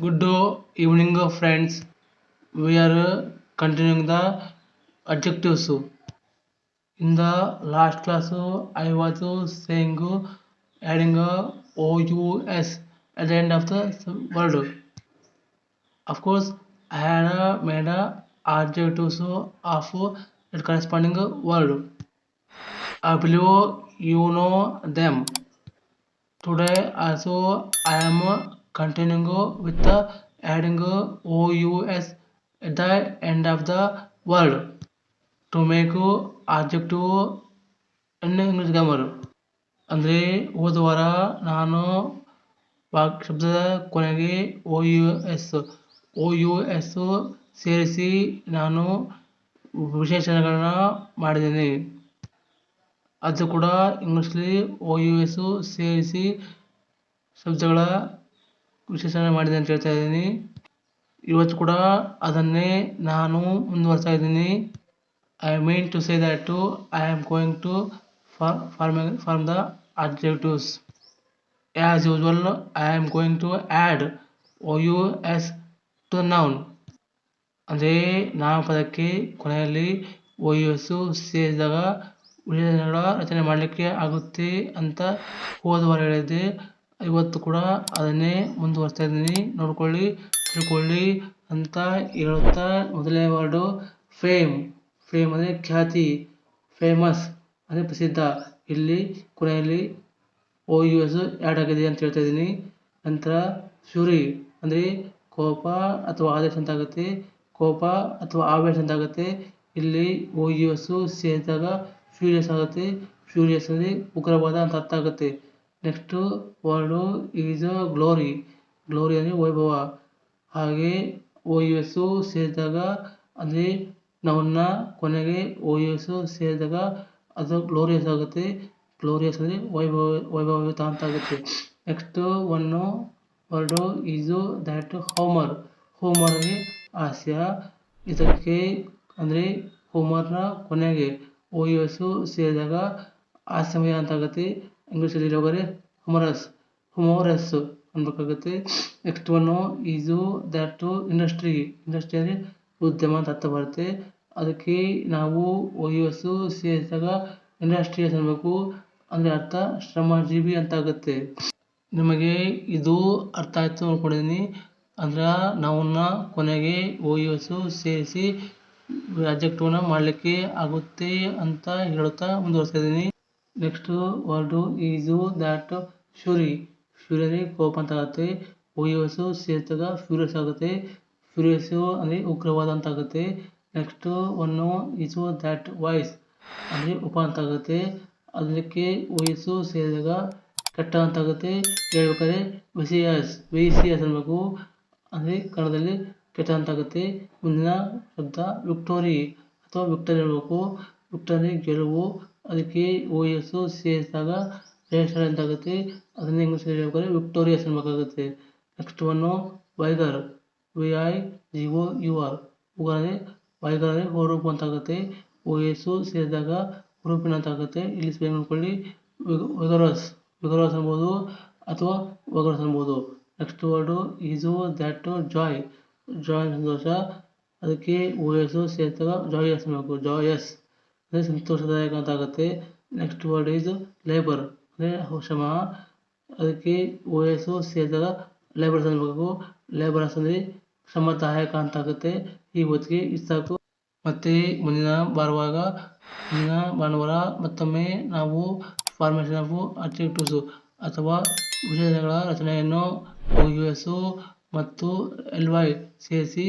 Good evening friends. We are continuing the adjectives. In the last class I was saying adding a OUS at the end of the word. Of course I had made a adjectives of that corresponding word. I believe you know them. Today also I am continuing with the adding OUS at the end of the word to make adjective in English grammar. ಅಂದರೆ ಹೋದ ವಾರ ನಾನು ವಾಕ್ ಶಬ್ದದ ಕೊನೆಗೆ O U S O U S ಸೇರಿಸಿ ನಾನು ವಿಶೇಷಣಗಳನ್ನ ಮಾಡಿದ್ದೀನಿ ಅದು ಕೂಡ ಇಂಗ್ಲೀಷಲ್ಲಿ ಓ ಯು ಎಸ್ ಸೇರಿಸಿ ಶಬ್ದಗಳ ವಿಶೇಷಣ ಮಾಡಿದೆ ಅಂತ ಹೇಳ್ತಾ ಇದ್ದೀನಿ. ಇವತ್ತು ಕೂಡ ಅದನ್ನೇ ನಾನು ಮುಂದುವರ್ಸ್ತಾ ಇದ್ದೀನಿ. I mean to say that I am going to form form the objectives as usual I am going to add O U S to noun ಅಂದರೆ ನಾಮಪದಕ್ಕೆ ಕೊನೆಯಲ್ಲಿ ಓ ಯು ಎಸ್ ಸೇರಿದಾಗ ವಿಶೇಷಣಗಳ ರಚನೆ ಮಾಡಲಿಕ್ಕೆ ಆಗುತ್ತೆ ಅಂತ ಹೋದ ವಾರ ಹೇಳಿದ್ದೆ ಇವತ್ತು ಕೂಡ ಅದನ್ನೇ ಮುಂದುವರಿಸ್ತಾ ಇದ್ದೀನಿ. ನೋಡ್ಕೊಳ್ಳಿ, ತಿಳ್ಕೊಳ್ಳಿ ಅಂತ ಹೇಳುತ್ತಾ ಮೊದಲನೇ ವರ್ಡು ಫೇಮ್. ಫೇಮ್ ಅಂದರೆ ಖ್ಯಾತಿ, ಫೇಮಸ್ ಅಂದರೆ ಪ್ರಸಿದ್ಧ. ಇಲ್ಲಿ ಕೊನೆಯಲ್ಲಿ ಓ ಯು ಎಸ್ ಆ್ಯಡ್ ಆಗಿದೆ ಅಂತ ಹೇಳ್ತಾ ಇದ್ದೀನಿ. ನಂತರ ಫ್ಯೂರಿ ಅಂದರೆ ಕೋಪ ಅಥವಾ ಆದೇಶ ಅಂತ ಆಗುತ್ತೆ. ಕೋಪ ಅಥವಾ ಆವೇಶ ಅಂತ ಆಗುತ್ತೆ. ಇಲ್ಲಿ ಓ ಯು ಎಸ್ ಸೇರಿದಾಗ ಫ್ಯೂರಿಯಸ್ ಆಗುತ್ತೆ. ಫ್ಯೂರಿಯಸ್ ಅಂದರೆ ಉಗ್ರವಾದ ಅಂತ ಅರ್ಥ ಆಗುತ್ತೆ. Next word is glory. Glory ಅಂದರೆ ವೈಭವ. ಹಾಗೆ ಓ ಯು ಎಸ್ಸು ಸೇರಿದಾಗ ಅಂದರೆ ನಮ್ಮನ್ನ ಕೊನೆಗೆ ಓ ಯು ಎಸ್ಸು ಸೇರಿದಾಗ ಅದು ಗ್ಲೋರಿಯಸ್ ಆಗುತ್ತೆ. ಗ್ಲೋರಿಯಸ್ ಅಂದರೆ ವೈಭವ, ವೈಭವಯುತ ಅಂತ ಆಗುತ್ತೆ. Next one word is that humour. Humour ಅಂದರೆ ಹಾಸ್ಯ ಇದಕ್ಕೆ ಅಂದರೆ ಹೋಮರ್ನ ಕೊನೆಗೆ ಓ ಯು ಎಸ್ಸು ಸೇರಿದಾಗ ಹಾಸ್ಯಮಯ ಅಂತ ಆಗುತ್ತೆ. ಇಂಗ್ಲೀಷಲ್ಲಿ ಹೋದರೆ humorous humorous ಅನ್ಬೇಕಾಗುತ್ತೆ next one is that industry industry ಅಂದರೆ ಉದ್ಯಮ ಅಂತ ಅರ್ಥ ಬರುತ್ತೆ. ಅದಕ್ಕೆ ನಾವು ಓ ಯು ಎಸ್ ಸೇರಿಸಿದಾಗ ಇಂಡಸ್ಟ್ರಿಯಸ್ ಅನ್ಬೇಕು ಅಂದರೆ ಅರ್ಥ ಶ್ರಮಜೀವಿ ಅಂತ ಆಗುತ್ತೆ. ನಿಮಗೆ ಇದು ಅರ್ಥ ಆಯಿತು ಅಂದ್ಕೊಂಡಿದ್ದೀನಿ ಅಂದ್ರೆ ನಾವನ್ನ ಕೊನೆಗೆ ಓ ಯು ಎಸ್ ಸೇರಿಸಿ ಅಬ್ಜೆಕ್ಟಿವ್ನ ಮಾಡಲಿಕ್ಕೆ ಆಗುತ್ತೆ ಅಂತ ಹೇಳುತ್ತಾ ಮುಂದುವರಿಸ್ತಾ ಇದ್ದೀನಿ. Next word is that fury ಅಂದರೆ ಕೋಪ ಅಂತ ಆಗುತ್ತೆ ಓ ಸೇರ್ತಾಗ ಫ್ಯೂರಿಯಸ್ ಆಗುತ್ತೆ ಫ್ಯೂರಿಯಸ್ಸು ಅಂದರೆ ಉಗ್ರವಾದ ಅಂತ ಆಗುತ್ತೆ next one is that vice ಅಂದರೆ ಉಪ ಅಂತ ಆಗುತ್ತೆ ಅದಕ್ಕೆ ವಯಸ್ಸು ಸೇರಿದಾಗ ಕೆಟ್ಟ ಅಂತ ಆಗುತ್ತೆ ಹೇಳ್ಬೇಕಾದ್ರೆ ವಿಸಿಯಸ್ ವಿಸಿಯಸ್ ಅನ್ಬೇಕು ಅಂದರೆ ಕನ್ನಡದಲ್ಲಿ ಕೆಟ್ಟ ಅಂತ ಆಗುತ್ತೆ ಮುಂದಿನ ಶಬ್ದ ವಿಕ್ಟೋರಿ ಅಥವಾ ವಿಕ್ಟರಿ ಹೇಳ್ಬೇಕು ವಿಕ್ಟರಿ ಗೆಲುವು ಅದಕ್ಕೆ ಓ ಎಸ್ ಸೇರಿಸಿದಾಗ ರೇಷನ್ ಆಗುತ್ತೆ? ಅದನ್ನ ಇಂಗ್ಲೀಷಲ್ಲಿ ಹೇಳ್ಬೇಕಾದ್ರೆ victorious ಅನ್ಬೇಕಾಗುತ್ತೆ next one vigour. V I G O U R ಉಗಾದ್ರೆ vigour ಅಂತ ಆಗುತ್ತೆ. ಓ ಎಸ್ ಸೇರಿದಾಗ ಅಂತ ಆಗುತ್ತೆ. ಇಲ್ಲಿ ಸ್ಪೆಲ್ ಮಾಡ್ಕೊಳ್ಳಿ ವಿಗರಸ್. ವಿಗರಸ್ ಅನ್ಬೋದು ಅಥವಾ ವಗರಸ್ ಅನ್ಬೋದು next word is that, joy. Joy ಸಂತೋಷ ಅದಕ್ಕೆ ಓ ಎಸ್ ಸೇರಿದಾಗ ಜಾಯಸ್ ಅನ್ಬೇಕು ಜಾಯಸ್ ಅಂದರೆ ಸಂತೋಷದಾಯಕ ಅಂತ ಆಗುತ್ತೆ ನೆಕ್ಸ್ಟ್ ವರ್ಡ್ ಈಸ್ ಲೇಬರ್ ಅಂದರೆ ಶ್ರಮ. ಅದಕ್ಕೆ ಓ ಎಸ್ ಸೇರಿದಾಗ ಲೇಬರ್ಸ್ ಅನ್ನಬೇಕು ಲೇಬರ್ಸ್ ಅಂದರೆ ಅಂತ ಆಗುತ್ತೆ ಈ ಹೊತ್ತಿಗೆ ಇಷ್ಟು ಸಾಕು. ಮತ್ತೆ ಮುಂದಿನ ಬರುವಾಗ ಮುಂದಿನ ಭಾನುವಾರ ಮತ್ತೊಮ್ಮೆ ನಾವು ಫಾರ್ಮೇಷನ್ ಆಫ್ ಅಬ್ಜೆಕ್ಟಿವ್ಸು ಅಥವಾ ವಿಶೇಷಣಗಳ ರಚನೆಯನ್ನು ಯು ಎಸ್ಸು ಮತ್ತು ಎಲ್ ವೈ ಸೇರಿಸಿ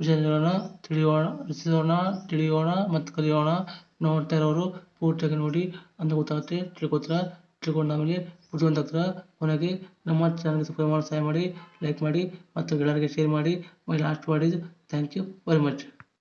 ವಿಷಯಗಳನ್ನು ತಿಳಿಯೋಣ, ರಚಿಸೋಣ, ತಿಳಿಯೋಣ ಮತ್ತು ಕಲಿಯೋಣ. ನೋಡ್ತಾ ಇರೋರು ಪೂರ್ತಿಯಾಗಿ ನೋಡಿ ಅಂತ ಗೊತ್ತಾಗುತ್ತೆ. ತಿಳ್ಕೊತಾರ? ತಿಳ್ಕೊಂಡು ಆಮೇಲೆ ಬುದ್ಧಿವಂತ ಕೊನೆಗೆ ನಮ್ಮ ಚಾನಲ್ಗೆ ಸಬ್ಸ್ಕ್ರೈಬ್ ಮಾಡಿ ಸಹಾಯ ಮಾಡಿ ಲೈಕ್ ಮಾಡಿ ಮತ್ತು ಗೆಳೆಯರಿಗೆ ಶೇರ್ ಮಾಡಿ. My last word is thank you very much